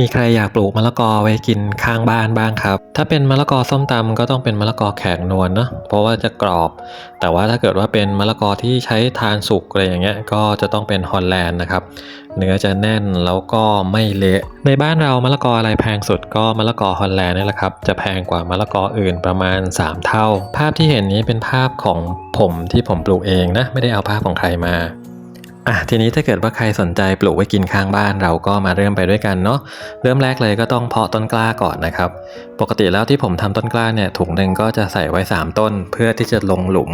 มีใครอยากปลูกมะละกอไว้กินข้างบ้านบ้างครับ ถ้าเป็นมะละกอส้มตำก็ต้องเป็นมะละกอแข็งนวลเนาะ เพราะว่าจะกรอบ แต่ว่าถ้าเกิดว่าเป็นมะละกอที่ใช้ทานสุกอะไรอย่างเงี้ย ก็จะต้องเป็นฮอลแลนด์นะครับ เนื้อจะแน่นแล้วก็ไม่เละ ในบ้านเรามะละกออะไรแพงสุดก็มะละกอฮอลแลนด์นี่แหละครับ จะแพงกว่ามะละกออื่นประมาณ 3 เท่า ภาพที่เห็นนี้เป็นภาพของผมที่ผมปลูกเองนะ ไม่ได้เอาภาพของใครมา อะทีนี้ถ้าเกิดว่าใครสนใจปลูกไว้กินข้างบ้านเราก็มาเริ่มไปด้วยกันเนาะเริ่มแรกเลยก็ต้องเพาะต้นกล้าก่อนนะครับ ปกติแล้วที่ผมทำต้นกล้าเนี่ยถุงหนึ่งก็จะใส่ไว้ 3 ต้นเพื่อที่จะลงหลุม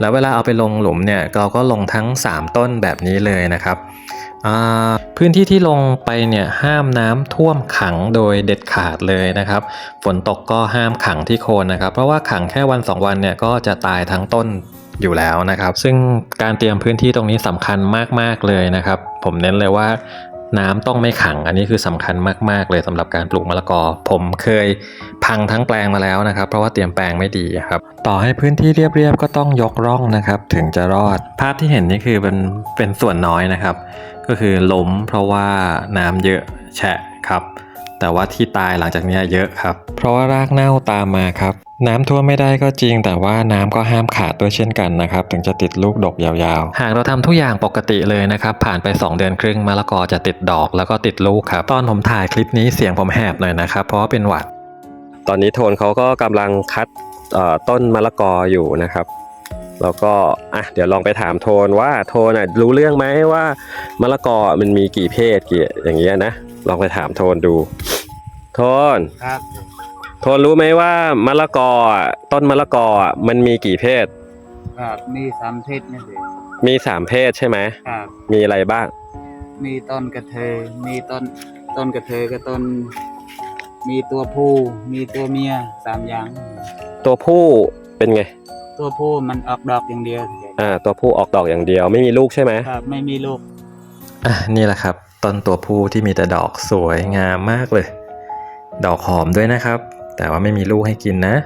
แล้วเวลาเอาไปลงหลุมเนี่ยเราก็ลงทั้ง 3 ต้นแบบนี้เลยนะครับพื้นที่ที่ลงไปเนี่ยห้ามน้ำท่วมขังโดยเด็ดขาดเลยนะครับ ฝนตกก็ห้ามขังที่โคนนะครับ เพราะว่าขังแค่วัน 2 วันเนี่ยก็จะตายทั้งต้น อยู่แล้วนะครับ ซึ่งการเตรียมพื้นที่ตรงนี้สำคัญมาก ๆ เลยนะครับ ผมเน้นเลยว่าน้ำต้องไม่ขัง อันนี้คือสำคัญมาก ๆ เลยสำหรับการปลูกมะละกอ ผมเคยพังทั้งแปลงมาแล้วนะครับ เพราะว่าเตรียมแปลงไม่ดีครับ ต่อให้พื้นที่เรียบ ๆ ก็ต้องยกร่องนะครับ ถึงจะรอด ภาพที่เห็นนี่คือเป็นเป็นส่วนน้อยนะครับ ก็คือล้มเพราะว่าน้ำเยอะแฉะครับ แต่ว่าที่ตายหลังจากเนี้ยเยอะครับ เพราะว่ารากเน่าตามมาครับ น้ำท่วมไม่ได้ก็จริง แต่ว่าน้ำก็ห้ามขาดด้วยเช่นกันนะครับ ถึงจะติดลูกดกยาวๆ หากเราทำทุกอย่างปกติเลยนะครับ ผ่านไป 2 เดือนครึ่งมะละกอจะติดดอกแล้วก็ติดลูกครับ ตอนผมถ่ายคลิปนี้เสียงผมแหบหน่อยนะครับ เพราะว่าเป็นหวัด ตอนนี้โทนเขาก็กำลังคัดเอ่อต้นมะละกออยู่นะครับแล้วก็อะเดี๋ยวลองไปถามโทนว่าโทนอะรู้เรื่องไหมว่ามะละกอมันมีกี่เพศกี่อย่างเงี้ยนะ ลองไปถามโทนดู โทนครับ โทนรู้ไหมว่ามะละกออะต้นมะละกออะมันมีกี่เพศ ครับมีสามเพศนี่สิมีสามเพศใช่ไหมครับ มีอะไรบ้าง มีต้นกระเทยมีต้นต้นกระเทยกับต้น มีตัวผู้ มีตัวเมียสามอย่าง ตัวผู้เป็นไง ตัวผู้มันออกดอกอย่างเดียวสิอ่า ตัวผู้ออกดอกอย่างเดียวไม่มีลูกใช่ไหม ครับ ไม่มีลูก อะนี่แหละครับ ต้นตัวผู้ที่มีแต่ดอกสวยงามมากเลย ดอกหอมด้วยนะครับ แต่ว่าไม่มีลูกให้กินนะ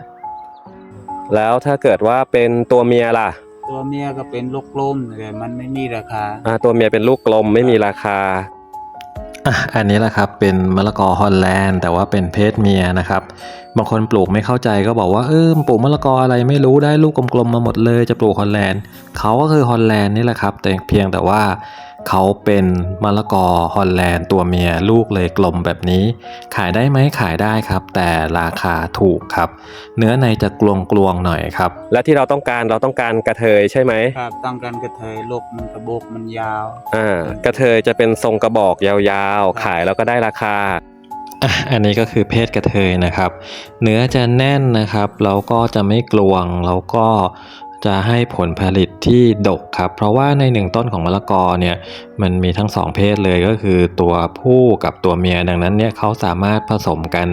แล้วถ้าเกิดว่าเป็นตัวเมียล่ะ ตัวเมียก็เป็นลูกกลมแต่มันไม่มีราคาอ่าตัวเมียเป็นลูกกลมไม่มีราคาอะอันนี้แหละครับเป็นมะละกอฮอลแลนด์แต่ว่าเป็นเพศเมียนะครับ บางคนปลูกไม่เข้าใจก็บอกว่าเออปลูกมะละกออะไรไม่รู้ได้ลูกกลมๆมาหมดเลยจะปลูกฮอลแลนด์เขาก็คือฮอลแลนด์นี่แหละครับ แต่เพียงแต่ว่าเขาเป็นมะละกอฮอลแลนด์ตัวเมียลูกเลยกลมแบบนี้ ขายได้ไหมขายได้ครับ แต่ราคาถูกครับ เนื้อในจะกลวงๆหน่อยครับ และที่เราต้องการเราต้องการกระเทยใช่ไหมครับต้องการกระเทยลูกมันกระบอกมันยาวอ่ากระเทยจะเป็นทรงกระบอกยาวๆ ขายแล้วก็ได้ราคาอะอันนี้ก็คือเพศกระเทยนะครับ เนื้อจะแน่นนะครับ แล้วก็จะไม่กลวง แล้วก็ จะให้ผลผลิตที่ดกครับ เพราะว่าในหนึ่งต้นของมะละกอเนี่ยมันมีทั้งสองเพศเลยก็คือตัวผู้กับตัวเมียดังนั้นเนี่ยเขาสามารถผสมกัน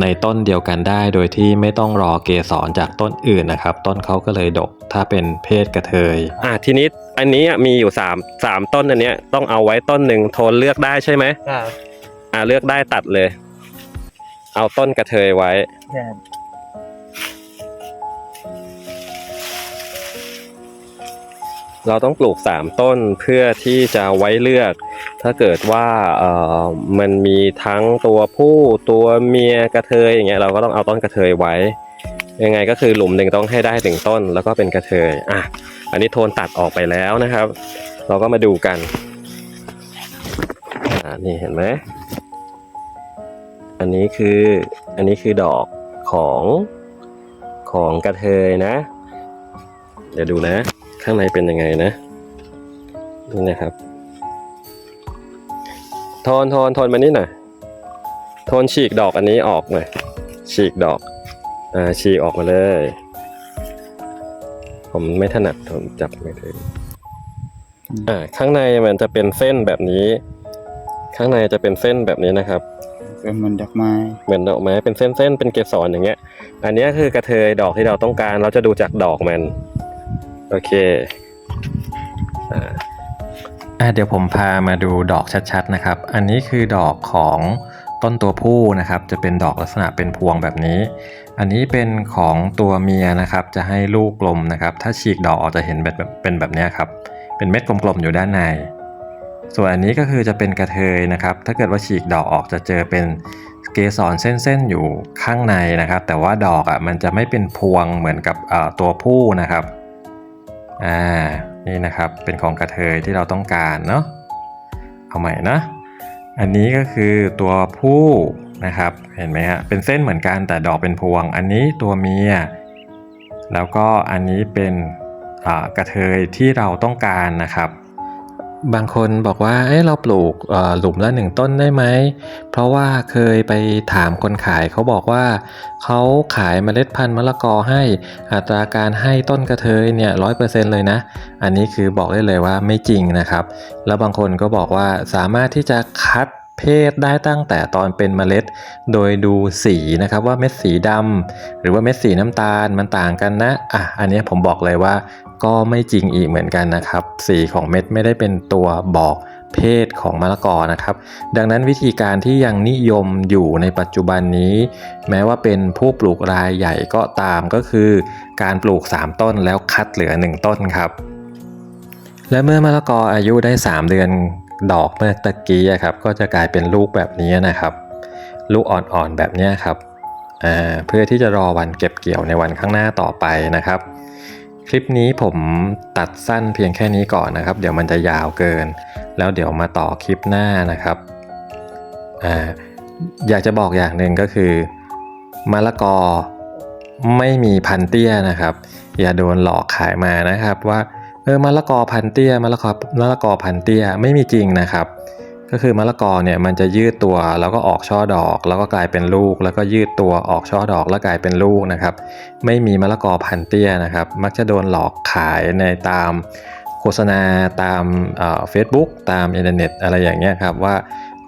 ในต้นเดียวกันได้โดยที่ไม่ต้องรอเกสรจากต้นอื่นนะครับ ต้นเขาก็เลยดกถ้าเป็นเพศกระเทย อ่าทีนี้อันนี้มีอยู่สามสามต้นอันเนี้ยต้องเอาไว้ต้นหนึ่งโทนเลือกได้ใช่ไหมครับอ่าเลือกได้ตัดเลย เอาต้นกระเทยไว้ เราต้องปลูกสามต้นเพื่อที่จะไว้เลือกถ้าเกิดว่าเอ่อมันมีทั้งตัวผู้ตัวเมียกระเทยอย่างเงี้ยเราก็ต้องเอาต้นกระเทยไว้ ยังไงก็คือหลุมหนึ่งต้องให้ได้ถึงต้นแล้วก็เป็นกระเทยอะอันนี้โทนตัดออกไปแล้วนะครับ เราก็มาดูกันอ่านี่เห็นไหมอันนี้คืออันนี้คือดอกของของกระเทยนะ เดี๋ยวดูนะ ข้างในเป็นยังไงนะนี่นะครับโทนโทนโทนมานี่หน่อยโทนฉีกดอกอันนี้ออกหน่อยฉีกดอกอ่าฉีกออกมาเลย ผมไม่ถนัดผมจับไม่ถึงอ่าข้างในมันจะเป็นเส้นแบบนี้ ข้างในจะเป็นเส้นแบบนี้นะครับเป็นเหมันดอกไม้เหมือนดอกไม้เป็นเส้นๆเป็นเกสรอย่างเงี้ย อันเนี้ยคือกระเทยดอกที่เราต้องการเราจะดูจากดอกมัน โอเคอ่าเดี๋ยวผมพามาดูดอกชัดๆนะครับ อันนี้คือดอกของต้นตัวผู้นะครับ จะเป็นดอกลักษณะเป็นพวงแบบนี้ อันนี้เป็นของตัวเมียนะครับ จะให้ลูกกลมนะครับ ถ้าฉีกดอกออกจะเห็นแบบเป็นแบบนี้ครับ เป็นเม็ดกลมๆอยู่ด้านใน ส่วนอันนี้ก็คือจะเป็นกระเทยนะครับ ถ้าเกิดว่าฉีกดอกออกจะเจอเป็นเกสรเส้นๆอยู่ข้างในนะครับ แต่ว่าดอกอะมันจะไม่เป็นพวงเหมือนกับตัวผู้นะครับ อ่านี่นะครับเป็นของกระเทยที่เราต้องการเนาะเอาใหม่นะ อันนี้ก็คือตัวผู้นะครับเห็นไหมฮะเป็นเส้นเหมือนกันแต่ดอกเป็นพวง อันนี้ตัวเมีย แล้วก็อันนี้เป็นกระเทยที่เราต้องการนะครับ บางคนบอกว่าเอ้เราปลูกหลุมละหนึ่งต้นได้ไหม เพราะว่าเคยไปถามคนขายเขาบอกว่าเขาขายเมล็ดพันธุ์มะละกอให้อัตราการให้ต้นกระเทยเนี่ยร้อยเปอร์เซ็นต์เลยนะ อันนี้คือบอกได้เลยว่าไม่จริงนะครับ แล้วบางคนก็บอกว่าสามารถที่จะคัด เพศได้ตั้งแต่ตอนเป็นเมล็ด โดยดูสีนะครับว่าเม็ดสีดำหรือว่าเม็ดสีน้ำตาลมันต่างกันนะอะอันนี้ผมบอกเลยว่าก็ไม่จริงอีกเหมือนกันนะครับ สีของเม็ดไม่ได้เป็นตัวบอกเพศของมะละกอนะครับ ดังนั้นวิธีการที่ยังนิยมอยู่ในปัจจุบันนี้ แม้ว่าเป็นผู้ปลูกรายใหญ่ก็ตามก็คือ การปลูก 3 ต้นแล้วคัดเหลือ 1 ต้นครับและเมื่อมะละกออายุได้ 3 เดือน ดอกเมื่อตะกี้ครับก็จะกลายเป็นลูกแบบนี้นะครับ ลูกอ่อนๆแบบนี้ครับเพื่อที่จะรอวันเก็บเกี่ยวในวันข้างหน้าต่อไปนะครับ คลิปนี้ผมตัดสั้นเพียงแค่นี้ก่อนนะครับ เดี๋ยวมันจะยาวเกิน แล้วเดี๋ยวมาต่อคลิปหน้านะครับออยากจะบอกอย่างหนึ่งก็คือมะละกอไม่มีพันเตี้ยนะครับ อย่าโดนหลอกขายมานะครับว่า ออมะละกอพันเตี้ยมะละกอมะละกอพันเตี้ยไม่มีจริงนะครับ ก็คือมะละกอเนี่ยมันจะยืดตัวแล้วก็ออกช่อดอก แล้วก็กลายเป็นลูก แล้วก็ยืดตัวออกช่อดอกแล้วกลายเป็นลูกนะครับ ไม่มีมะละกอพันเตี้ยนะครับ มักจะโดนหลอกขายในตามโฆษณาตามเฟซบุ๊กตามอินเทอร์เน็ตอะไรอย่างเงี้ยครับว่า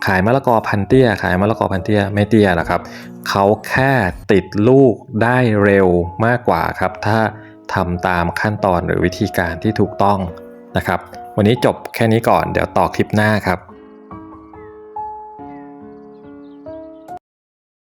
ขายมะละกอพันเตี้ย ขายมะละกอพันเตี้ยไม่เตี้ยหรอกครับเขาแค่ติดลูกได้เร็วมากกว่าครับ ถ้า ทำตามขั้นตอนหรือวิธีการที่ถูกต้องนะครับ วันนี้จบแค่นี้ก่อนเดี๋ยวต่อคลิปหน้าครับ